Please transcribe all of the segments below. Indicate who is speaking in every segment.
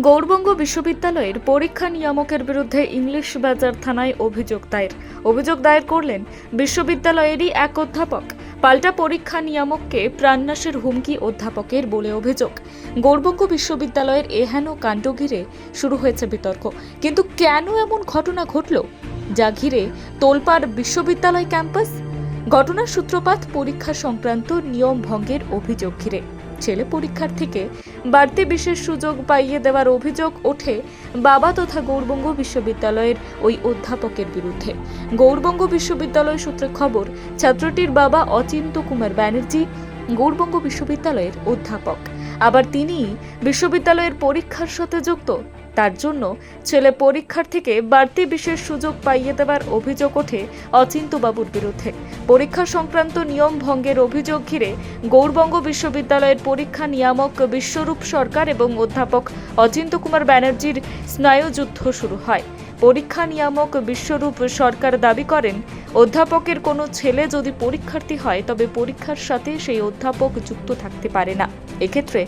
Speaker 1: গৌরবঙ্গ বিশ্ববিদ্যালয়ের পরীক্ষা নিয়ামকের বিরুদ্ধে ইংলিশ বাজার থানায় অভিযোগ দায়ের। অভিযোগ দায়ের করলেন বিশ্ববিদ্যালয়েরই এক অধ্যাপক। পাল্টা পরীক্ষা নিয়ামককে প্রাণনাশের হুমকি অধ্যাপকের বলে অভিযোগ। গৌরবঙ্গ বিশ্ববিদ্যালয়ের এহেন কাণ্ড ঘিরে শুরু হয়েছে বিতর্ক। কিন্তু কেন এমন ঘটনা ঘটল? যা ঘিরে তোলপাড় বিশ্ববিদ্যালয় ক্যাম্পাস ঘটনার সূত্রপাত পরীক্ষা সংক্রান্ত নিয়ম ভঙ্গের অভিযোগ ঘিরে। ছেলে পরীক্ষার্থীকে বাড়তি বিশেষ সুযোগ পাইয়ে দেওয়ার অভিযোগ ওঠে বাবা তথা গৌরবঙ্গ বিশ্ববিদ্যালয়ের ওই অধ্যাপকের বিরুদ্ধে। গৌরবঙ্গ বিশ্ববিদ্যালয় সূত্রে খবর, ছাত্রটির বাবা অচিন্ত কুমার ব্যানার্জি, গৌরবঙ্গ বিশ্ববিদ্যালয়ের অধ্যাপক। আবার তিনি বিশ্ববিদ্যালয়ের পরীক্ষার সাথে যুক্ত। তার জন্য ছেলে পরীক্ষার্থীকে বাড়তি বিশেষ সুযোগ পাইয়ে দেওয়ার অভিযোগ ওঠে অচিন্তবাবুর বিরুদ্ধে। পরীক্ষা সংক্রান্ত নিয়ম ভঙ্গের অভিযোগ ঘিরে গৌরবঙ্গ বিশ্ববিদ্যালয়ের পরীক্ষা নিয়ামক বিশ্বরূপ সরকার এবং অধ্যাপক অচিন্ত কুমার ব্যানার্জির স্নায়ুযুদ্ধ শুরু হয়। পরীক্ষা নিয়ামক বিশ্বরূপ সরকার দাবি করেন, অধ্যাপকের কোনো ছেলে যদি পরীক্ষার্থী হয়, তবে পরীক্ষার সাথে সেই অধ্যাপক যুক্ত থাকতে পারে না। এক্ষেত্রে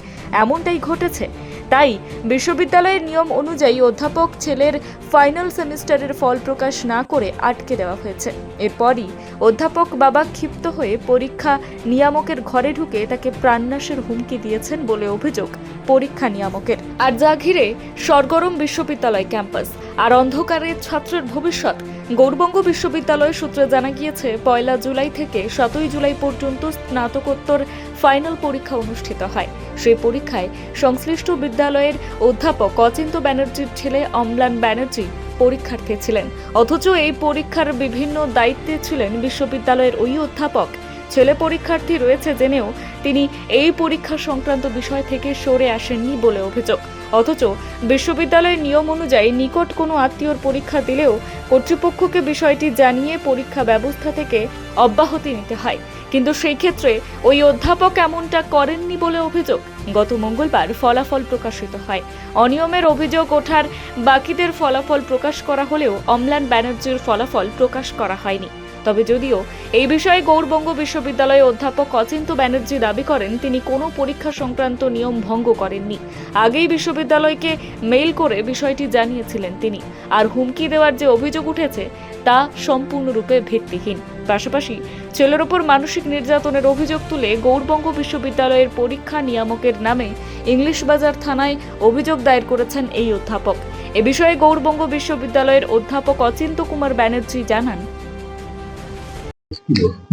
Speaker 1: এমনটাই ঘটেছে তাই বিশ্ববিদ্যালয়ের নিয়ম অনুযায়ী অধ্যাপক ছেলের ফাইনাল সেমিস্টারের ফল প্রকাশ না করে আটকে দেওয়া হয়েছে। এরপরই অধ্যাপক বাবা ক্ষিপ্ত হয়ে পরীক্ষা নিয়ামকের ঘরে ঢুকে তাকে প্রাণনাশের হুমকি দিয়েছেন বলে অভিযোগ পরীক্ষা নিয়ামকের। আর যা ঘিরে সরগরম বিশ্ববিদ্যালয় ক্যাম্পাস। আর অন্ধকারে ছাত্রের ভবিষ্যৎ। গৌরবঙ্গ বিশ্ববিদ্যালয় সূত্রে জানা গিয়েছে, পয়লা জুলাই থেকে সাতই জুলাই পর্যন্ত স্নাতকোত্তর ফাইনাল পরীক্ষা অনুষ্ঠিত হয়। সেই পরীক্ষায় সংশ্লিষ্ট বিদ্যালয়ের অধ্যাপক অচিন্ত ব্যানার্জির ছেলে অম্লান ব্যানার্জি পরীক্ষার্থী ছিলেন। অথচ এই পরীক্ষার বিভিন্ন দায়িত্বে ছিলেন বিশ্ববিদ্যালয়ের ওই অধ্যাপক। ছেলে পরীক্ষার্থী রয়েছে জেনেও তিনি এই পরীক্ষা সংক্রান্ত বিষয় থেকে সরে আসেননি বলে অভিযোগ। অথচ বিশ্ববিদ্যালয়ের নিয়ম অনুযায়ী নিকট কোনো আত্মীয়র পরীক্ষা দিলেও কর্তৃপক্ষকে বিষয়টি জানিয়ে পরীক্ষা ব্যবস্থা থেকে অব্যাহতি নিতে হয়। কিন্তু সেই ক্ষেত্রে ওই অধ্যাপক এমনটা করেননি বলে অভিযোগ। গত মঙ্গলবার ফলাফল প্রকাশিত হয়। অনিয়মের অভিযোগ ওঠার বাকিদের ফলাফল প্রকাশ করা হলেও অম্লান ব্যানার্জির ফলাফল প্রকাশ করা হয়নি। তবে যদিও এই বিষয়ে গৌরবঙ্গ বিশ্ববিদ্যালয়ের অধ্যাপক অচিন্ত ব্যানার্জি দাবি করেন, তিনি কোনো পরীক্ষা সংক্রান্ত নিয়ম ভঙ্গ করেননি। আগেই বিশ্ববিদ্যালয়কে মেইল করে বিষয়টি জানিয়েছিলেন তিনি। আর হুমকি দেওয়ার যে অভিযোগ উঠেছে, তা সম্পূর্ণরূপে ভিত্তিহীন। পাশাপাশি ছেলের ওপর মানসিক নির্যাতনের অভিযোগ তুলে গৌরবঙ্গ বিশ্ববিদ্যালয়ের পরীক্ষা নিয়ামকের নামে ইংলিশ বাজার থানায় অভিযোগ দায়ের করেছেন এই অধ্যাপক। এ বিষয়ে গৌরবঙ্গ বিশ্ববিদ্যালয়ের অধ্যাপক অচিন্ত কুমার ব্যানার্জি জানান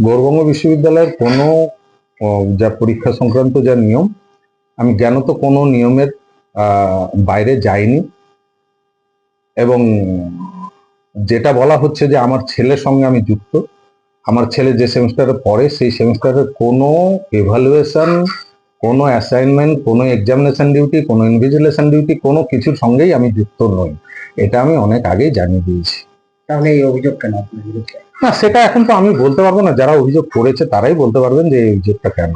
Speaker 2: গৌরবঙ্গ বিশ্ববিদ্যালয়ের কোনো যা পরীক্ষা সংক্রান্ত যা নিয়ম, আমি জ্ঞানত কোনো নিয়মের বাইরে যাইনি। এবং যেটা বলা হচ্ছে যে আমার ছেলের সঙ্গে আমি যুক্ত, আমার ছেলে যে সেমিস্টারে পড়ে সেই সেমিস্টারের কোনো এভালুয়েশন কোনো অ্যাসাইনমেন্ট কোনো এক্সামিনেশন ডিউটি কোনো ইনভিজিলেশন ডিউটি কোনো কিছুর সঙ্গেই আমি যুক্ত নই। এটা আমি অনেক আগেই জানিয়ে দিয়েছি।
Speaker 3: তাহলে এই অভিযোগ কেন আপনার বিরুদ্ধে?
Speaker 2: না সেটা এখন তো আমি বলতে পারব না। যারা অভিযোগ করেছে তারাই বলতে পারবেন যে এই অভিযোগটা কেন।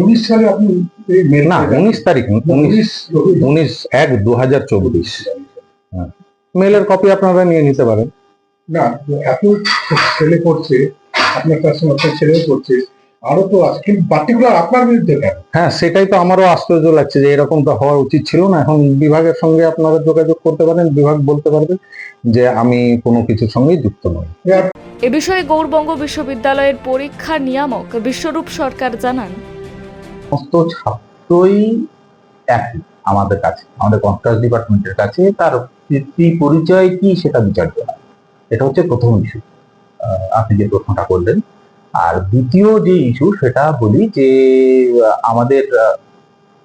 Speaker 4: উনিশ সালে আপনি এই মেল
Speaker 2: না উনিশ তারিখ উনিশ এক দু হাজার চব্বিশ। মেলের কপি আপনারা নিয়ে নিতে পারেন।
Speaker 4: না এত ছেলে পড়ছে আপনার কাছে আপনার ছেলেও পড়ছে। আরও তো আছে। কিন্তু পার্টিকুলার আপনার বিরুদ্ধে কেন?
Speaker 2: হ্যাঁ সেটাই তো আমারও আশ্চর্য লাগছে যে এরকম তো হওয়া উচিত ছিল না। এখন বিভাগের সঙ্গে আপনারা যোগাযোগ করতে পারেন বিভাগ বলতে পারবে যে আমি কোনো কিছুর সঙ্গেই যুক্ত নই।
Speaker 1: এ বিষয়ে গৌরবঙ্গ বিশ্ববিদ্যালয়ের পরীক্ষা নিয়ামক বিশ্বরূপ সরকার জানান।
Speaker 5: সমস্ত ছাত্রই একই আমাদের কাছে আমাদের কন্ট্রাস্ট ডিপার্টমেন্টের কাছে। তার পিতৃ পরিচয় কি সেটা বিচার্য না এটা হচ্ছে প্রথম ইস্যু আপনি যে প্রশ্নটা করলেন আর দ্বিতীয় যে ইস্যু সেটা বলি যে আমাদের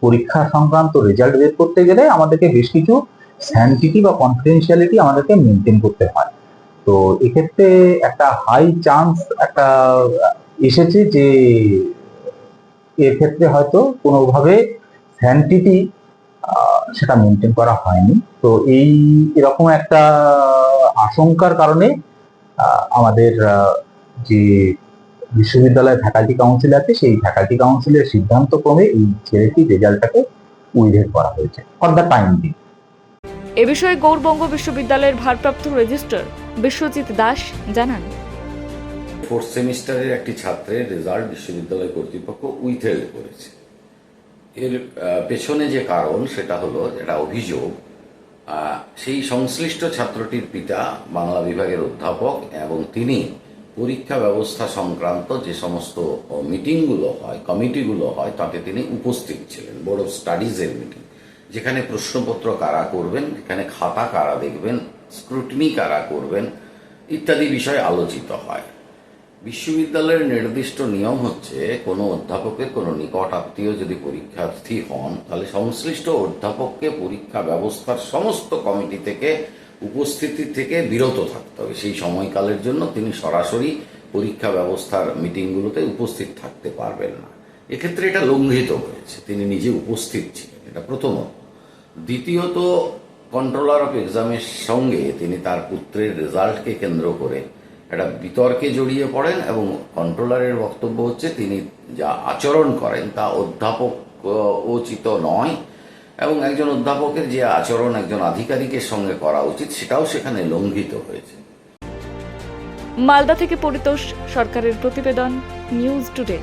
Speaker 5: পরীক্ষা সংক্রান্ত রেজাল্ট বের করতে গেলে আমাদেরকে বেশ কিছু স্যান্টিটি বা কনফিডেন্সিয়ালিটি আমাদেরকে মেনটেন করতে হয়। তো এক্ষেত্রে একটা হাই চান্স একটা এসেছে যে, এর ক্ষেত্রে হয়তো কোনোভাবে স্যান্টিটি সেটা মেনটেন করা হয়নি। তো এই এরকম একটা আশঙ্কার কারণে আমাদের যে বিশ্ববিদ্যালয়ের ফ্যাকাল্টি কাউন্সিল আছে সেই ফ্যাকাল্টি কাউন্সিলের সিদ্ধান্ত ক্রমে এই ছেলেটির রেজাল্টটাকে উইথেড করা হয়েছে ফর দ্য টাইম বিং
Speaker 1: এ বিষয়ে গৌরবঙ্গ বিশ্ববিদ্যালয়ের ভারপ্রাপ্ত রেজিস্ট্রার বিশ্বজিৎ দাস জানান।
Speaker 6: ফোর্থ সেমিস্টারের একটি ছাত্রের রেজাল্ট বিশ্ববিদ্যালয় কর্তৃপক্ষ উইথেল্ড করেছে। এর আহ, পেছনে যে কারণ সেটা হলো এটা অভিযোগ আহ, সেই সংশ্লিষ্ট ছাত্রটির পিতা বাংলা বিভাগের অধ্যাপক এবং তিনি পরীক্ষা ব্যবস্থা সংক্রান্ত যে সমস্ত মিটিংগুলো হয়, কমিটিগুলো হয়, তাতে তিনি উপস্থিত ছিলেন বোর্ড অফ স্টাডিজের মিটিং যেখানে প্রশ্নপত্র কারা করবেন যেখানে খাতা কারা দেখবেন স্ক্রুটিনি কারা করবেন, ইত্যাদি বিষয় আলোচিত হয়। বিশ্ববিদ্যালয়ের নির্দিষ্ট নিয়ম হচ্ছে, কোনো অধ্যাপকের কোনো নিকট আত্মীয় যদি পরীক্ষার্থী হন, তাহলে সংশ্লিষ্ট অধ্যাপককে পরীক্ষা ব্যবস্থার সমস্ত কমিটি থেকে উপস্থিতি থেকে বিরত থাকতে হবে সেই সময়কালের জন্য তিনি সরাসরি পরীক্ষা ব্যবস্থার মিটিংগুলোতে উপস্থিত থাকতে পারবেন না। এক্ষেত্রে এটা লঙ্ঘিত হয়েছে। তিনি নিজে উপস্থিত ছিলেন। এটা প্রথমত দ্বিতীয়ত কন্ট্রোলার অফ এক্সামের সঙ্গে তিনি তার পুত্রের রেজাল্টকে কেন্দ্র করে একটা বিতর্কে জড়িয়ে পড়েন এবং কন্ট্রোলারের বক্তব্য হচ্ছে, তিনি যা আচরণ করেন তা অধ্যাপক উচিত নয় এবং একজন অধ্যাপকের যে আচরণ, একজন আধিকারিকের সঙ্গে করা উচিত, সেটাও সেখানে লঙ্ঘিত হয়েছে।
Speaker 1: মালদা থেকে পরিতোষ, সরকারের প্রতিবেদন, নিউজ টুডে।